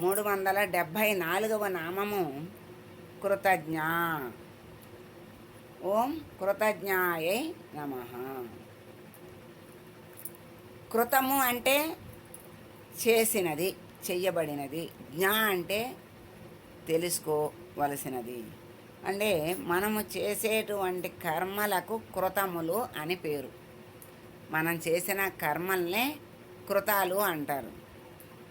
మూడు వందల డెబ్భై నాలుగవ నామము కృతజ్ఞ. ఓం కృతజ్ఞాయే నమ. కృతము అంటే చేసినది చెయ్యబడినది. జ్ఞా అంటే తెలుసుకోవలసినది. అంటే మనము చేసేటువంటి కర్మలకు కృతములు అని పేరు. మనం చేసిన కర్మల్నే కృతాలు అంటారు.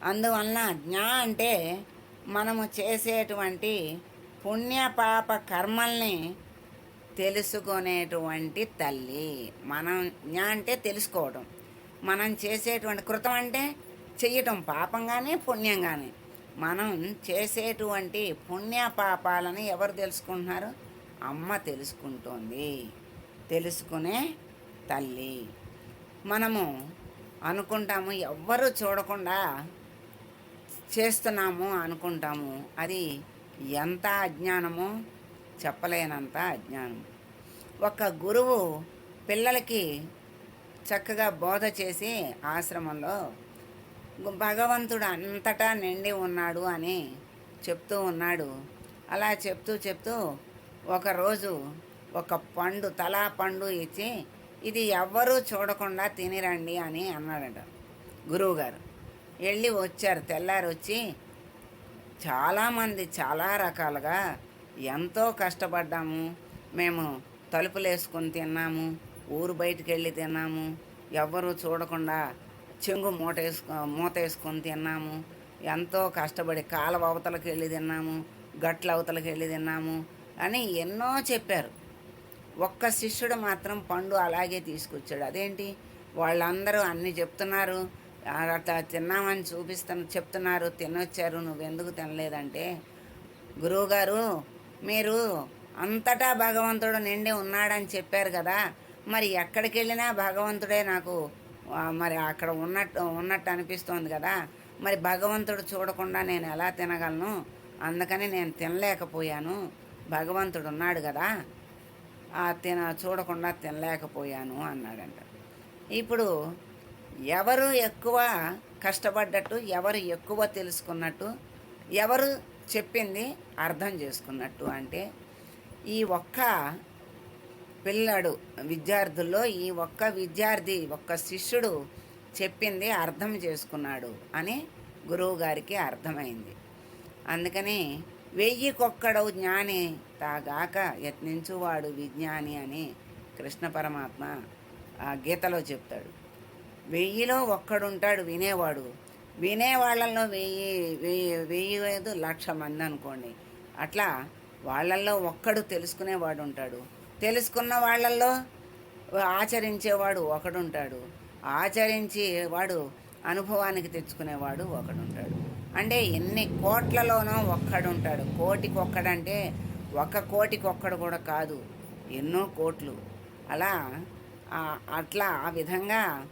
అందువలన జ్ఞా అంటే మనము చేసేటువంటి పుణ్య పాప కర్మల్ని తెలుసుకునేటువంటి తల్లి. మనం జ్ఞా అంటే తెలుసుకోవడం. మనం చేసేటువంటి కృతం అంటే చెయ్యటం పాపం కానీ పుణ్యం కానీ మనం చేసేటువంటి పుణ్య పాపాలని ఎవరు తెలుసుకుంటున్నారు? అమ్మ తెలుసుకుంటోంది. తెలుసుకునే తల్లి. మనము అనుకుంటాము ఎవ్వరు చూడకుండా చేస్తున్నాము అనుకుంటాము. అది ఎంత అజ్ఞానమో చెప్పలేనంత అజ్ఞానం. ఒక గురువు పిల్లలకి చక్కగా బోధ చేసి ఆశ్రమంలో భగవంతుడు అంతటా నిండి ఉన్నాడు అని చెప్తూ ఉన్నాడు. అలా చెప్తూ చెప్తూ ఒకరోజు ఒక పండు తలా పండు ఇచ్చి ఇది ఎవ్వరూ చూడకుండా తినిరండి అని అన్నాడట గురువుగారు. వెళ్ళి వచ్చారు తెల్లారి వచ్చి చాలామంది చాలా రకాలుగా ఎంతో కష్టపడ్డాము. మేము తలుపులు వేసుకొని తిన్నాము ఊరు బయటికి వెళ్ళి తిన్నాము ఎవ్వరూ చూడకుండా చెంగు మూట వేసుకో మూత వేసుకొని తిన్నాము. ఎంతో కష్టపడి కాలువ అవతలకి వెళ్ళి తిన్నాము గట్ల అవతలకి వెళ్ళి తిన్నాము అని ఎన్నో చెప్పారు. ఒక్క శిష్యుడు మాత్రం పండు అలాగే తీసుకొచ్చాడు. అదేంటి? వాళ్ళందరూ అన్ని చెప్తున్నారు అట్లా తిన్నామని చూపిస్తున్న చెప్తున్నారు తినొచ్చారు నువ్వెందుకు తినలేదంటే గురువుగారు మీరు అంతటా భగవంతుడు నిండి ఉన్నాడని చెప్పారు కదా మరి ఎక్కడికి వెళ్ళినా భగవంతుడే నాకు మరి అక్కడ ఉన్నట్టు ఉన్నట్టు అనిపిస్తోంది కదా మరి భగవంతుడు చూడకుండా నేను ఎలా తినగలను? అందుకని నేను తినలేకపోయాను భగవంతుడు ఉన్నాడు కదా ఆ తిన చూడకుండా తినలేకపోయాను అన్నాడంట. ఇప్పుడు ఎవరు ఎక్కువ కష్టపడ్డట్టు ఎవరు ఎక్కువ తెలుసుకున్నట్టు ఎవరు చెప్పింది అర్థం చేసుకున్నట్టు అంటే ఈ ఒక్క పిల్లడు విద్యార్థుల్లో ఈ ఒక్క విద్యార్థి ఒక్క శిష్యుడు చెప్పింది అర్థం చేసుకున్నాడు అని గురువు గారికి అర్థమైంది. అందుకని వెయ్యికొక్కడవు జ్ఞాని తాగాక యత్నించువాడు విజ్ఞాని అని కృష్ణ పరమాత్మ ఆ గీతలో చెప్తాడు. వెయ్యిలో ఒక్కడుంటాడు వినేవాడు. వినేవాళ్ళల్లో వెయ్యి వెయ్యి వెయ్యి ఐదు లక్ష మంది అనుకోండి. అట్లా వాళ్ళల్లో ఒక్కడు తెలుసుకునేవాడు ఉంటాడు తెలుసుకున్న వాళ్ళల్లో ఆచరించేవాడు ఒకడుంటాడు. ఆచరించి వాడు అనుభవానికి తెచ్చుకునేవాడు ఒకడుంటాడు. అంటే ఎన్ని కోట్లలోనో ఒక్కడుంటాడు. కోటికి ఒక్కడంటే ఒక కోటికి ఒక్కడు కూడా కాదు. ఎన్నో కోట్లు. అలా అట్లా ఆ విధంగా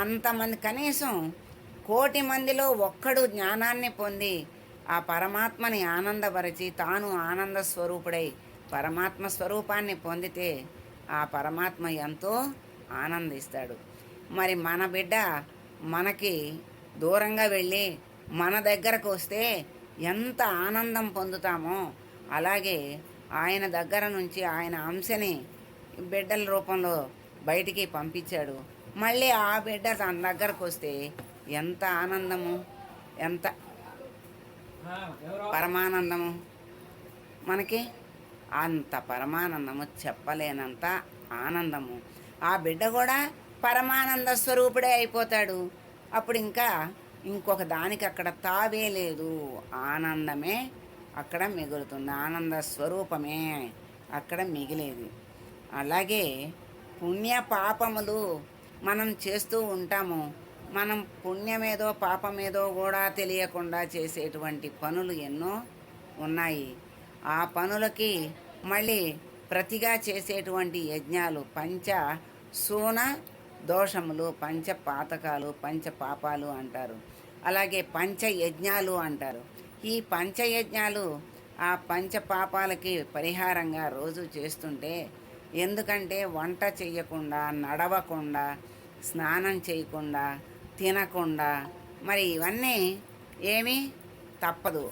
అంతమంది కనీసం కోటి మందిలో ఒక్కడు జ్ఞానాన్ని పొంది ఆ పరమాత్మని ఆనందపరిచి తాను ఆనంద స్వరూపుడై పరమాత్మ స్వరూపాన్ని పొందితే ఆ పరమాత్మ ఎంతో ఆనందిస్తాడు. మరి మన బిడ్డ మనకి దూరంగా వెళ్ళి మన దగ్గరకు వస్తే ఎంత ఆనందం పొందుతామో అలాగే ఆయన దగ్గర నుంచి ఆయన అంశని బిడ్డల రూపంలో బయటికి పంపించాడు. మళ్ళీ ఆ బిడ్డ తన దగ్గరకు వస్తే ఎంత ఆనందము ఎంత పరమానందము? మనకి అంత పరమానందము చెప్పలేనంత ఆనందము. ఆ బిడ్డ కూడా పరమానంద స్వరూపుడే అయిపోతాడు. అప్పుడు ఇంకా ఇంకొక దానికి అక్కడ తావే లేదు. ఆనందమే అక్కడ మిగులుతుంది. ఆనంద స్వరూపమే అక్కడ మిగిలేది. అలాగే పుణ్య పాపములు మనం చేస్తూ ఉంటాము మనం పుణ్యమేదో పాపమేదో కూడా తెలియకుండా చేసేటువంటి పనులు ఎన్నో ఉన్నాయి. ఆ పనులకి మళ్ళీ ప్రతిగా చేసేటువంటి యజ్ఞాలు పంచ సూన దోషములు పంచ పాతకాలు పంచ పాపాలు అంటారు. అలాగే పంచ యజ్ఞాలు అంటారు. ఈ పంచయజ్ఞాలు ఆ పంచ పాపాలకి పరిహారంగా రోజు చేస్తుంటే ఎందుకంటే వంట చేయకుండా నడవకుండా స్నానం చేయకుండా తినకుండా మరి ఇవన్నీ ఏమీ తప్పదు.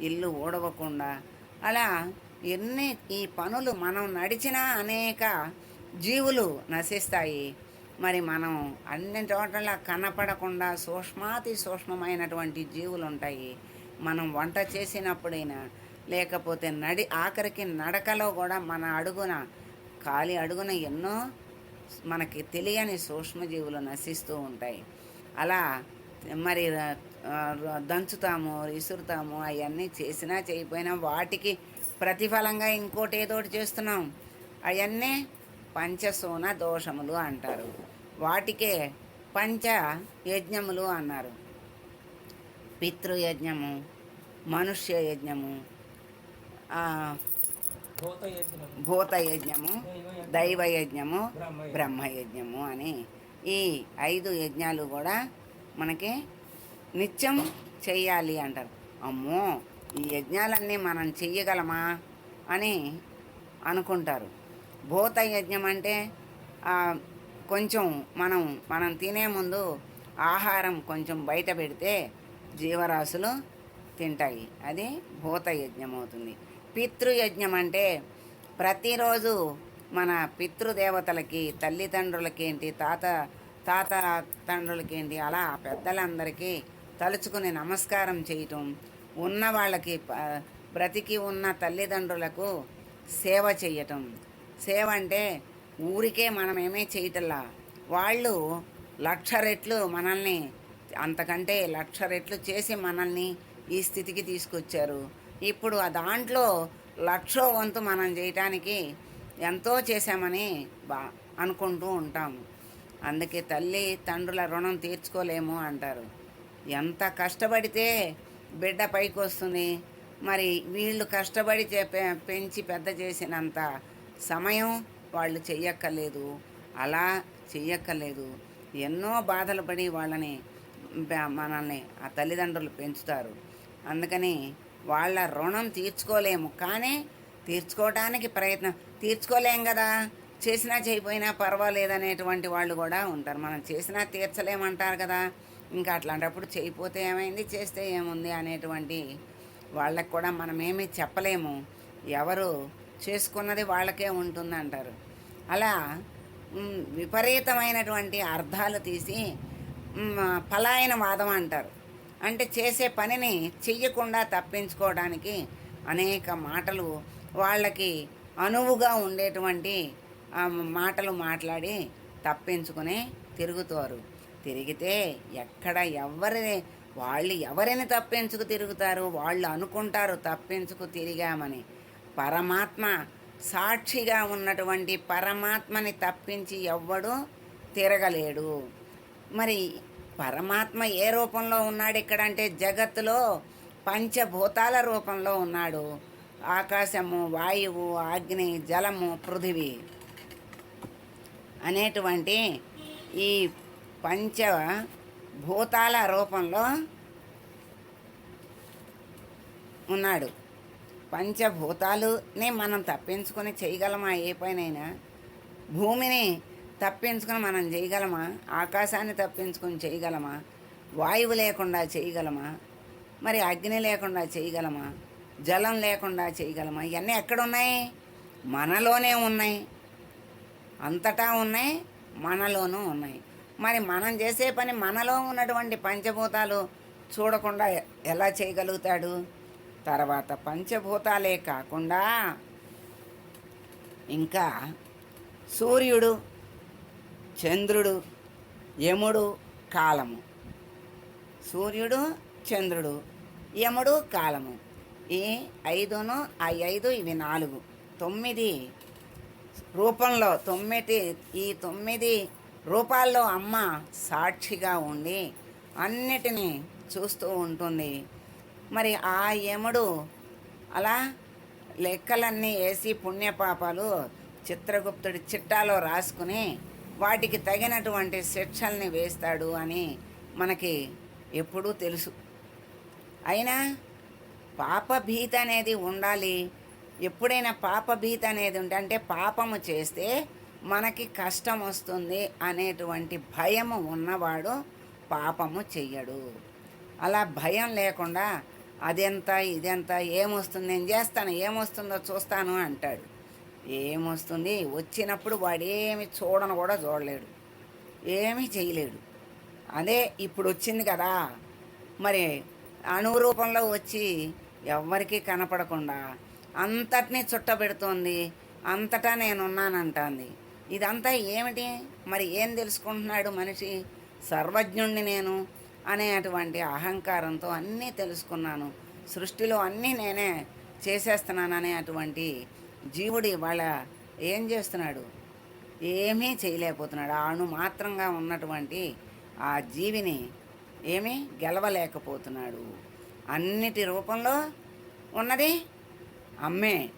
ఇల్లు ఊడవకుండా. అలా ఎన్ని ఈ పనులు మనం నడిచిన అనేక జీవులు నశిస్తాయి. మరి మనం అన్ని చోట్ల కనపడకుండా సూక్ష్మాతి సూక్ష్మమైనటువంటి జీవులు ఉంటాయి మనం వంట చేసినప్పుడైనా లేకపోతే నడి ఆఖరికి నడకలో కూడా మన అడుగున కాలి అడుగున ఎన్నో మనకి తెలియని సూక్ష్మజీవులు నశిస్తూ ఉంటాయి. అలా మరి దంచుతాము ఇసురుతాము అవన్నీ చేసినా చేయకపోయినా వాటికి ప్రతిఫలంగా ఇంకోటి ఏదో చేస్తున్నాం. అవన్నీ పంచసూన దోషములు అంటారు. వాటికే పంచ యజ్ఞములు అన్నారు. పితృయజ్ఞము మనుష్య యజ్ఞము ఆ, భూత యజ్ఞం భూత యజ్ఞము దైవ యజ్ఞము బ్రహ్మయజ్ఞము అని ఈ ఐదు యజ్ఞాలు కూడా మనకి నిత్యం చెయ్యాలి అంటారు. అమ్మో ఈ యజ్ఞాలన్నీ మనం చెయ్యగలమా అని అనుకుంటారు. భూత యజ్ఞం అంటే కొంచెం మనం మనం తినే ముందు ఆహారం కొంచెం బయట పెడితే జీవరాశులు తింటాయి. అది భూత యజ్ఞం అవుతుంది. పితృయజ్ఞం అంటే ప్రతిరోజు మన పితృదేవతలకి తల్లిదండ్రులకి ఏంటి తాత తాత తండ్రులకి ఏంటి అలా పెద్దలందరికీ తలుచుకుని నమస్కారం చేయటం ఉన్న వాళ్ళకి బ్రతికి ఉన్న తల్లిదండ్రులకు సేవ చేయటం సేవ అంటే ఊరికే మనం ఏమీ చేయటల్లా వాళ్ళు లక్ష రెట్లు మనల్ని అంతకంటే లక్ష రెట్లు చేసి మనల్ని ఈ స్థితికి తీసుకొచ్చారు. ఇప్పుడు ఆ దాంట్లో లక్షో వంతు మనం చేయటానికి ఎంతో చేశామని బా అనుకుంటూ ఉంటాము అందుకే తల్లి తండ్రుల రుణం తీర్చుకోలేము అంటారు. ఎంత కష్టపడితే బిడ్డ పైకి వస్తుంది మరి వీళ్ళు కష్టపడి చే- పె- పెంచి పెద్ద చేసినంత సమయం వాళ్ళు చెయ్యక్కర్లేదు. అలా చెయ్యక్కర్లేదు. ఎన్నో బాధలు పడి వాళ్ళని మనల్ని ఆ తల్లిదండ్రులు పెంచుతారు. అందుకని వాళ్ళ రుణం తీర్చుకోలేము. కానీ తీర్చుకోవడానికి ప్రయత్నం తీర్చుకోలేం కదా? చేసినా చేయకపోయినా పర్వాలేదనేటువంటి వాళ్ళు కూడా ఉంటారు. మనం చేసినా తీర్చలేమంటారు కదా? ఇంకా అట్లాంటప్పుడు చేయిపోతే ఏమైంది? చేస్తే ఏముంది? అనేటువంటి వాళ్ళకి కూడా మనమేమీ చెప్పలేము. ఎవరు చేసుకున్నది వాళ్ళకే ఉంటుంది అంటారు అలా విపరీతమైనటువంటి అర్థాలు తీసి పలాయన వాదం అంటారు. అంటే చేసే పనిని చెయ్యకుండా తప్పించుకోవడానికి అనేక మాటలు వాళ్ళకి అనువుగా ఉండేటువంటి మాటలు మాట్లాడి తప్పించుకుని తిరుగుతారు. తిరిగితే ఎక్కడ ఎవరి వాళ్ళు ఎవరిని తప్పించుకు తిరుగుతారు వాళ్ళు అనుకుంటారు తప్పించుకు తిరిగామని. పరమాత్మ సాక్షిగా ఉన్నటువంటి పరమాత్మని తప్పించి ఎవ్వడూ తిరగలేడు. మరి పరమాత్మ ఏ రూపంలో ఉన్నాడు ఇక్కడ అంటే జగత్తులో పంచభూతాల రూపంలో ఉన్నాడు. ఆకాశము వాయువు అగ్ని జలము పృథివీ అనేటువంటి ఈ పంచ భూతాల రూపంలో ఉన్నాడు. పంచభూతాలుని మనం తప్పించుకొని చేయగలమా? ఏ పైనైనా భూమిని తప్పించుకొని మనం చేయగలమా? ఆకాశాన్ని తప్పించుకొని చేయగలమా? వాయువు లేకుండా చేయగలమా? మరి అగ్ని లేకుండా చేయగలమా? జలం లేకుండా చేయగలమా? ఇవన్నీ ఎక్కడున్నాయి? మనలోనే ఉన్నాయి. అంతటా ఉన్నాయి మనలోనూ ఉన్నాయి. మరి మనం చేసే పని మనలో ఉన్నటువంటి పంచభూతాలు చూడకుండా ఎలా చేయగలుగుతాడు? తర్వాత పంచభూతాలే కాకుండా ఇంకా సూర్యుడు చంద్రుడు యముడు కాలము. సూర్యుడు చంద్రుడు యముడు కాలము. ఈ ఐదును ఆ ఐదు ఇవి నాలుగు. తొమ్మిది రూపంలో తొమ్మిది ఈ తొమ్మిది రూపాల్లో అమ్మ సాక్షిగా ఉండి అన్నిటినీ చూస్తూ ఉంటుంది. మరి ఆ యముడు అలా లెక్కలన్నీ వేసి పుణ్యపాపాలు చిత్రగుప్తుడి చిట్టాలో రాసుకుని వాటికి తగినటువంటి శిక్షల్ని వేస్తాడు అని మనకి ఎప్పుడూ తెలుసు. అయినా పాపభీత అనేది ఉండాలి. ఎప్పుడైనా పాపభీత అనేది ఉంటే అంటే పాపము చేస్తే మనకి కష్టం వస్తుంది అనేటువంటి భయము ఉన్నవాడు పాపము చెయ్యడు. అలా భయం లేకుండా అదెంత ఇదెంత ఏమొస్తుంది నేను చేస్తాను ఏమొస్తుందో చూస్తాను అంటాడు. ఏమొస్తుంది? వచ్చినప్పుడు వాడేమి చూడను కూడా చూడలేడు. ఏమీ చేయలేడు. అదే ఇప్పుడు వచ్చింది కదా. మరి అనురూపంలో రూపంలో వచ్చి ఎవ్వరికీ కనపడకుండా అంతటినీ చుట్టబెడుతోంది. అంతటా నేనున్నానంటాంది. ఇదంతా ఏమిటి? మరి ఏం తెలుసుకుంటున్నాడు మనిషి? సర్వజ్ఞుణ్ణి నేను అనేటువంటి అహంకారంతో అన్నీ తెలుసుకున్నాను. సృష్టిలో అన్నీ నేనే చేసేస్తున్నాను అనేటువంటి జీవుడు ఇవాళ ఏం చేస్తున్నాడు? ఏమీ చేయలేకపోతున్నాడు. ఆ అణు మాత్రంగా ఉన్నటువంటి ఆ జీవిని ఏమీ గెలవలేకపోతున్నాడు. అన్నిటి రూపంలో ఉన్నది అమ్మే.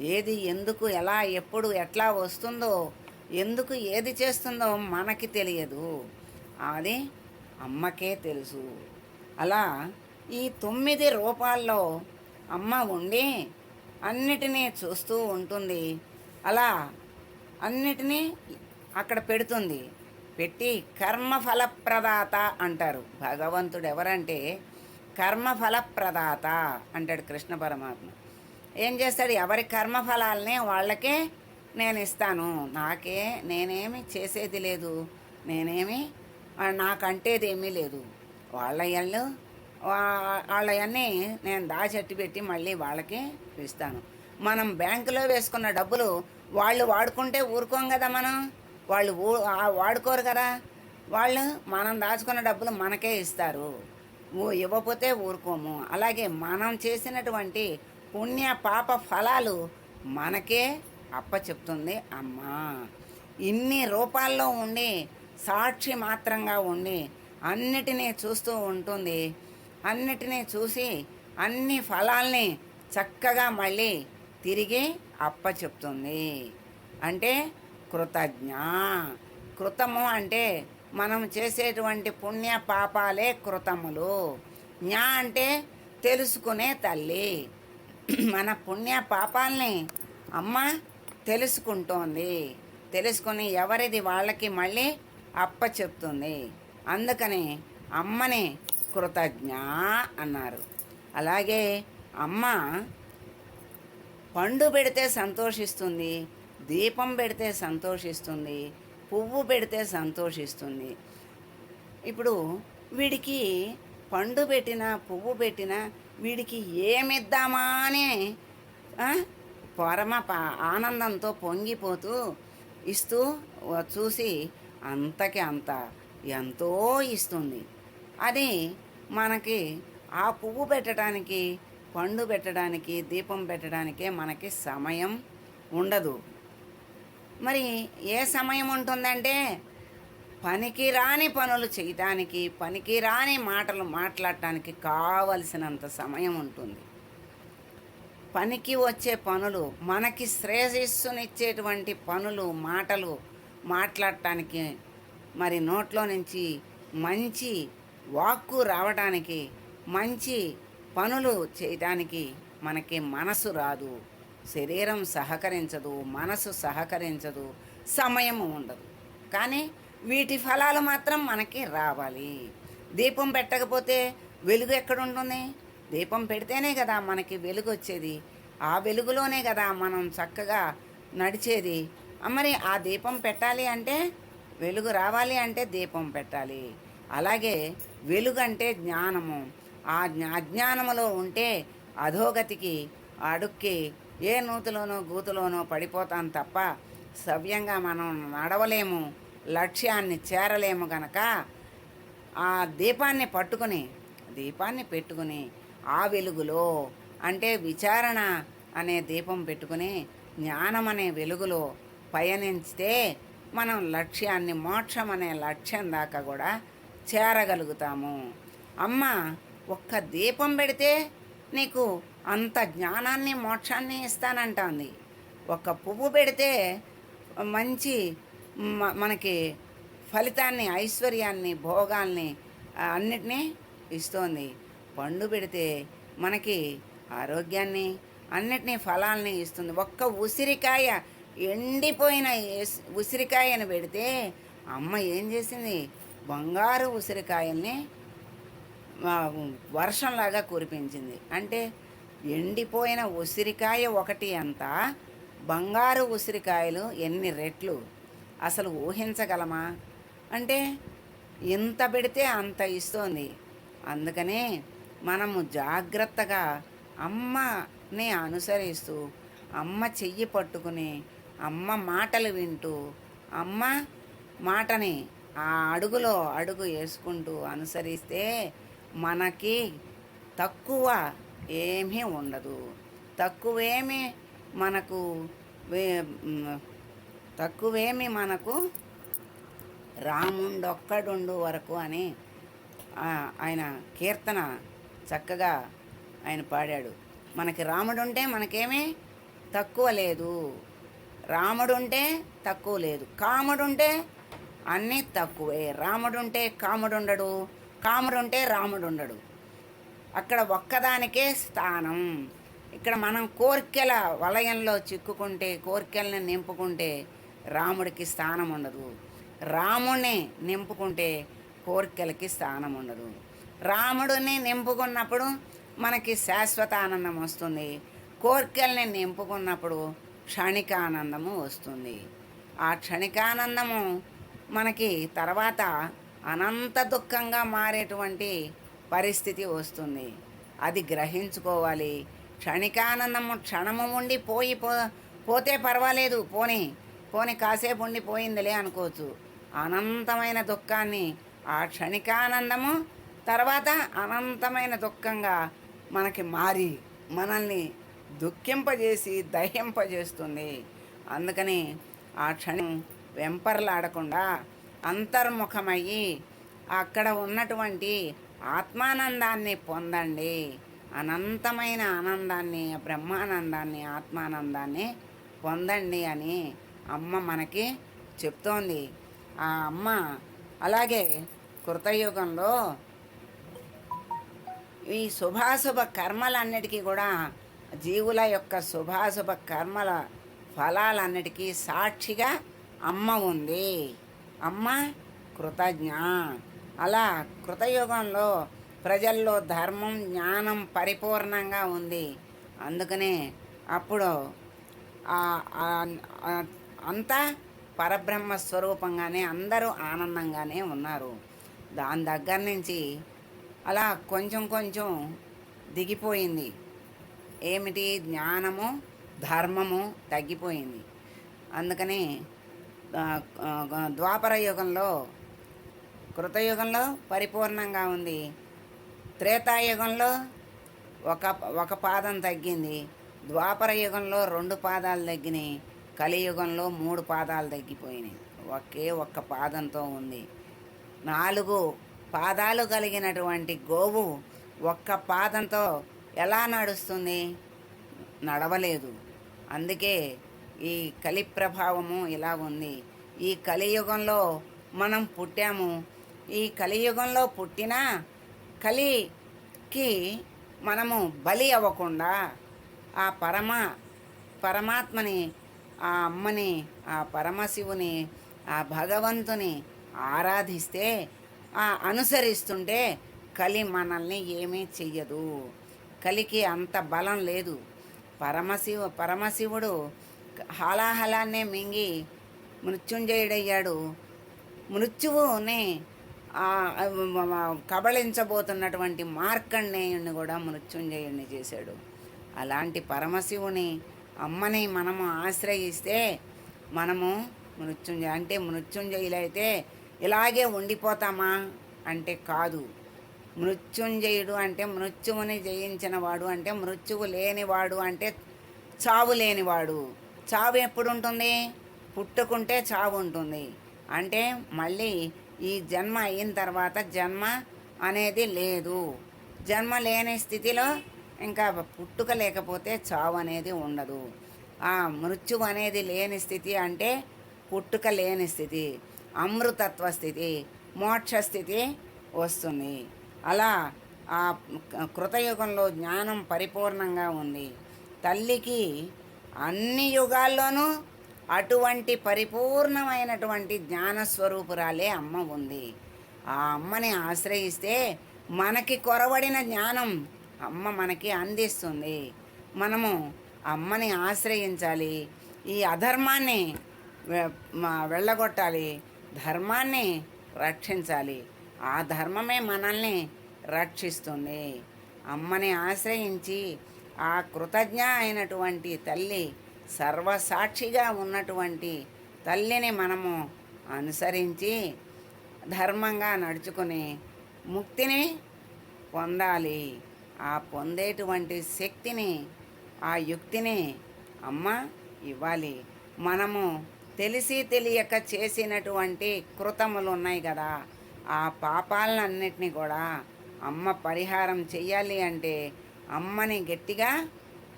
ఏది ఎందుకు ఎలా ఎప్పుడు ఎట్లా వస్తుందో ఎందుకు ఏది చేస్తుందో మనకి తెలియదు. అది అమ్మకే తెలుసు. అలా ఈ తొమ్మిది రూపాల్లో అమ్మ ఉండి అన్నిటినీ చూస్తూ ఉంటుంది. అలా అన్నిటినీ అక్కడ పెడుతుంది. పెట్టి కర్మఫలప్రదాత అంటారు. భగవంతుడు ఎవరంటే కర్మఫలప్రదాత అంటాడు కృష్ణ పరమాత్మ. ఏం చేస్తాడు? ఎవరి కర్మఫలాలనే వాళ్ళకే నేను ఇస్తాను. నాకే నేనేమి చేసేది లేదు. నేనేమి నాకంటేది ఏమీ లేదు. వాళ్ళ ఇళ్ళు వాళ్ళవన్నీ నేను దాచెట్టి పెట్టి మళ్ళీ వాళ్ళకి ఇస్తాను. మనం బ్యాంకులో వేసుకున్న డబ్బులు వాళ్ళు వాడుకుంటే ఊరుకోం కదా మనం? వాళ్ళు ఊ వాడుకోరు కదా? వాళ్ళు మనం దాచుకున్న డబ్బులు మనకే ఇస్తారు. ఊ- ఇవ్వకపోతే ఊరుకోము. అలాగే మనం చేసినటువంటి పుణ్య పాప ఫలాలు మనకే అప్ప చెప్తుంది అమ్మా. ఇన్ని రూపాల్లో ఉండి సాక్షి మాత్రంగా ఉండి అన్నిటినీ చూస్తూ ఉంటుంది. అన్నిటినీ చూసి అన్ని ఫలాల్ని చక్కగా మళ్ళీ తిరిగి అప్ప చెప్తుంది. అంటే కృతజ్ఞ. కృతము అంటే మనం చేసేటువంటి పుణ్య పాపాలే కృతములు. జ్ఞా అంటే తెలుసుకునే తల్లి. మన పుణ్య పాపాల్ని అమ్మ తెలుసుకుంటోంది. తెలుసుకుని ఎవరిది వాళ్ళకి మళ్ళీ అప్ప చెప్తుంది. అందుకని అమ్మని కృతజ్ఞ అన్నారు. అలాగే అమ్మ పండు పెడితే సంతోషిస్తుంది దీపం పెడితే సంతోషిస్తుంది పువ్వు పెడితే సంతోషిస్తుంది. ఇప్పుడు వీడికి పండు పెట్టినా పువ్వు పెట్టినా వీడికి ఏమిద్దామా అని ఆ, పరమ ఆనందంతో పొంగిపోతూ ఇస్తూ చూసి అంతకి అంత ఎంతో ఇస్తుంది. అది మనకి ఆ పువ్వు పెట్టడానికి పండు పెట్టడానికి దీపం పెట్టడానికే మనకి సమయం ఉండదు. మరి ఏ సమయం ఉంటుందంటే పనికి రాని పనులు చేయటానికి పనికి రాని మాటలు మాట్లాడటానికి కావలసినంత సమయం ఉంటుంది. పనికి వచ్చే పనులు మనకి శ్రేయస్సునిచ్చేటువంటి పనులు మాటలు మాట్లాడటానికి మరి నోట్లో నుంచి మంచి వాక్కు రావడానికి మంచి పనులు చేయటానికి మనకి మనసు రాదు. శరీరం సహకరించదు మనసు సహకరించదు సమయం ఉండదు. కానీ వీటి ఫలాలు మాత్రం మనకి రావాలి. దీపం పెట్టకపోతే వెలుగు ఎక్కడుంటుంది? దీపం పెడితేనే కదా మనకి వెలుగు వచ్చేది. ఆ వెలుగులోనే కదా మనం చక్కగా నడిచేది. మరి ఆ దీపం పెట్టాలి అంటే వెలుగు రావాలి అంటే దీపం పెట్టాలి. అలాగే వెలుగు అంటే జ్ఞానము. ఆ జ్ఞా అజ్ఞానములో ఉంటే అధోగతికి అడుక్కి ఏ నూతులోనో గూతులోనో పడిపోతాం తప్ప సవ్యంగా మనం నడవలేము లక్ష్యాన్ని చేరలేము గనక ఆ దీపాన్ని పట్టుకుని దీపాన్ని పెట్టుకుని ఆ వెలుగులో అంటే విచారణ అనే దీపం పెట్టుకుని జ్ఞానం అనే వెలుగులో పయనించితే మనం లక్ష్యాన్ని మోక్షం అనే లక్ష్యం దాకా కూడా చేరగలుగుతాము. అమ్మ ఒక్క దీపం పెడితే నీకు అంత జ్ఞానాన్ని మోక్షాన్ని ఇస్తానంటుంది. ఒక పువ్వు పెడితే మంచి మనకి ఫలితాన్ని ఐశ్వర్యాన్ని భోగాల్ని అన్నిటినీ ఇస్తోంది. పండు పెడితే మనకి ఆరోగ్యాన్ని అన్నిటినీ ఫలాల్ని ఇస్తుంది. ఒక్క ఉసిరికాయ ఎండిపోయిన ఉసిరికాయను పెడితే అమ్మ ఏం చేసింది? బంగారు ఉసిరికాయల్ని వర్షంలాగా కురిపించింది. అంటే ఎండిపోయిన ఉసిరికాయ ఒకటి అంత బంగారు ఉసిరికాయలు ఎన్ని రెట్లు? అసలు ఊహించగలమా? అంటే ఎంత పెడితే అంత ఇస్తోంది. అందుకనే మనము జాగ్రత్తగా అమ్మని అనుసరిస్తూ అమ్మ చెయ్యి పట్టుకుని అమ్మ మాటలు వింటూ అమ్మ మాటని ఆ అడుగులో అడుగు వేసుకుంటూ అనుసరిస్తే మనకి తక్కువ ఏమీ ఉండదు. తక్కువేమీ మనకు తక్కువేమి మనకు రాముండొక్కడుండు వరకు అని ఆయన కీర్తన చక్కగా ఆయన పాడాడు. మనకి రాముడుంటే మనకేమీ తక్కువ లేదు. రాముడుంటే తక్కువ లేదు. కాముడుంటే అన్నీ తక్కువే. రాముడుంటే కాముడుండడు కాముడుంటే రాముడుండడు. అక్కడ ఒక్కదానికే స్థానం. ఇక్కడ మనం కోరికల వలయంలో చిక్కుకుంటే కోరికలను నింపుకుంటే రాముడికి స్థానం ఉండదు రాముడిని నింపుకుంటే కోరికలకి స్థానం ఉండదు రాముడిని నింపుకున్నప్పుడు మనకి శాశ్వత ఆనందం వస్తుంది. కోరికల్ని నింపుకున్నప్పుడు క్షణికానందము వస్తుంది. ఆ క్షణికానందము మనకి తర్వాత అనంత దుఃఖంగా మారేటువంటి పరిస్థితి వస్తుంది. అది గ్రహించుకోవాలి. క్షణికానందము క్షణము ఉండి పోయి పో పోతే పర్వాలేదు పోని పోని కాసేపు ఉండి పోయిందిలే అనుకోవచ్చు. అనంతమైన దుఃఖాన్ని ఆ క్షణికానందము తర్వాత అనంతమైన దుఃఖంగా మనకి మారి మనల్ని దుఃఖింపజేసి దహింపజేస్తుంది. అందుకని ఆ క్షణం వెంపర్లాడకుండా అంతర్ముఖమయ్యి అక్కడ ఉన్నటువంటి ఆత్మానందాన్ని పొందండి. అనంతమైన ఆనందాన్ని బ్రహ్మానందాన్ని ఆత్మానందాన్ని పొందండి అని అమ్మ మనకి చెప్తోంది. ఆ అమ్మ అలాగే కృతయుగంలో ఈ శుభాశుభ కర్మలన్నిటికీ కూడా జీవుల యొక్క శుభాశుభ కర్మల ఫలాలన్నిటికీ సాక్షిగా అమ్మ ఉంది. అమ్మ కృతజ్ఞ. అలా కృతయుగంలో ప్రజల్లో ధర్మం జ్ఞానం పరిపూర్ణంగా ఉంది. అందుకనే అప్పుడు అంతా పరబ్రహ్మ స్వరూపంగానే అందరూ ఆనందంగానే ఉన్నారు. దాని దగ్గర నుంచి అలా కొంచెం కొంచెం దిగిపోయింది. ఏమిటి? జ్ఞానము ధర్మము తగ్గిపోయింది. అందుకని ద్వాపర యుగంలో కృతయుగంలో పరిపూర్ణంగా ఉంది. త్రేతాయుగంలో ఒక ఒక పాదం తగ్గింది. ద్వాపర యుగంలో రెండు పాదాలు తగ్గినాయి. కలియుగంలో మూడు పాదాలు తగ్గిపోయినాయి. ఒకే ఒక్క పాదంతో ఉంది. నాలుగు పాదాలు కలిగినటువంటి గోవు ఒక్క పాదంతో ఎలా నడుస్తుంది? నడవలేదు. అందుకే ఈ కలి ప్రభావము ఇలా ఉంది. ఈ కలియుగంలో మనం పుట్టాము. ఈ కలియుగంలో పుట్టిన కలికి మనము బలి అవ్వకుండా ఆ పరమ పరమాత్మని ఆ అమ్మని ఆ పరమశివుని ఆ భగవంతుని ఆరాధిస్తే ఆ అనుసరిస్తుంటే కలి మనల్ని ఏమీ చెయ్యదు. కలికి అంత బలం లేదు. పరమశివ పరమశివుడు హాలాహలాన్నే మింగి మృత్యుంజయుడయ్యాడు. మృత్యువుని కబళించబోతున్నటువంటి మార్కండేయుణ్ణి కూడా మృత్యుంజయుణ్ణి చేశాడు. అలాంటి పరమశివుని అమ్మని మనము ఆశ్రయిస్తే మనము మృత్యుంజయ అంటే మృత్యుంజయులైతే ఇలాగే ఉండిపోతామా? అంటే కాదు. మృత్యుంజయుడు అంటే మృత్యువుని జయించినవాడు అంటే మృత్యువు లేనివాడు అంటే చావు లేనివాడు. చావు ఎప్పుడు ఉంటుంది పుట్టుకుంటే చావు ఉంటుంది అంటే మళ్ళీ ఈ జన్మ అయిన తర్వాత జన్మ అనేది లేదు. జన్మ లేని స్థితిలో ఇంకా పుట్టుక లేకపోతే చావు అనేది ఉండదు. ఆ మృత్యు అనేది లేని స్థితి అంటే పుట్టుక లేని స్థితి అమృతత్వ స్థితి మోక్ష స్థితి వస్తుంది. అలా ఆ కృతయుగంలో జ్ఞానం పరిపూర్ణంగా ఉంది. తల్లికి అన్ని యుగాల్లోనూ అటువంటి పరిపూర్ణమైనటువంటి జ్ఞానస్వరూపురాలే అమ్మ ఉంది. ఆ అమ్మని ఆశ్రయిస్తే మనకి కొరవడిన జ్ఞానం అమ్మ మనకి అందిస్తుంది. మనము అమ్మని ఆశ్రయించాలి. ఈ అధర్మాన్ని వెళ్ళగొట్టాలి. ధర్మాన్ని రక్షించాలి. ఆ ధర్మమే మనల్ని రక్షిస్తుంది. అమ్మని ఆశ్రయించి ఆ కృతజ్ఞ అయినటువంటి తల్లి సర్వసాక్షిగా ఉన్నటువంటి తల్లిని మనము అనుసరించి ధర్మంగా నడుచుకుని ముక్తిని పొందాలి. ఆ పొందేటువంటి శక్తిని ఆ యుక్తిని అమ్మ ఇవ్వాలి. మనము తెలిసి తెలియక చేసినటువంటి కృతములు ఉన్నాయి కదా ఆ పాపాలన్నిటినీ కూడా అమ్మ పరిహారం చెయ్యాలి అంటే అమ్మని గట్టిగా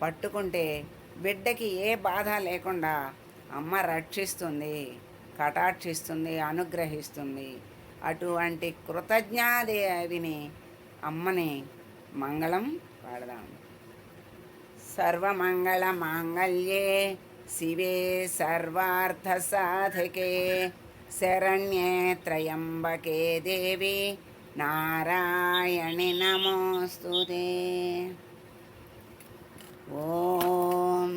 పట్టుకుంటే బిడ్డకి ఏ బాధ లేకుండా అమ్మ రక్షిస్తుంది కటాక్షిస్తుంది అనుగ్రహిస్తుంది. అటువంటి కృతజ్ఞాదేవిని అమ్మని మంగళం పాడదాం. సర్వమంగళ మాంగళ్యే శివే సర్వార్థ సాధకే శరణ్యే త్రయంబకే దేవి. నారాయణి నమోస్తుతే ఓం